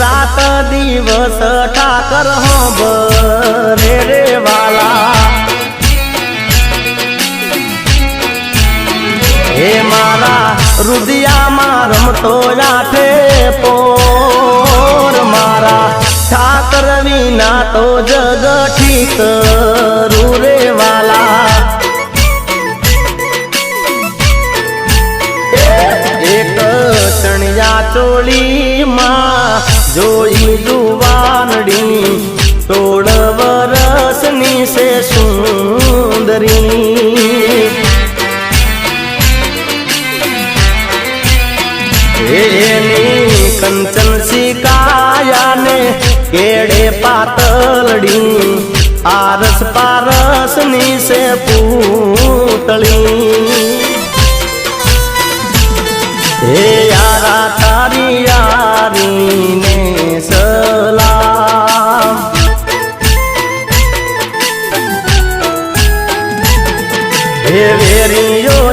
રાત દિવસ ઠાકર હો રે રે વાલા. હે મારા રુદિયામાં રમતો આઠે પોર મારા. ઠાકર વિના તો જગ ઠીક રૂરે વાલા. એક ચણિયા ચોળીમાં જોઈ દુવાનડી સોળ વરસની છે સુંદરી એની કંચન શિકાયાને કેડે પાતળડી. આરસ પારસની છે પૂતળી. હે જો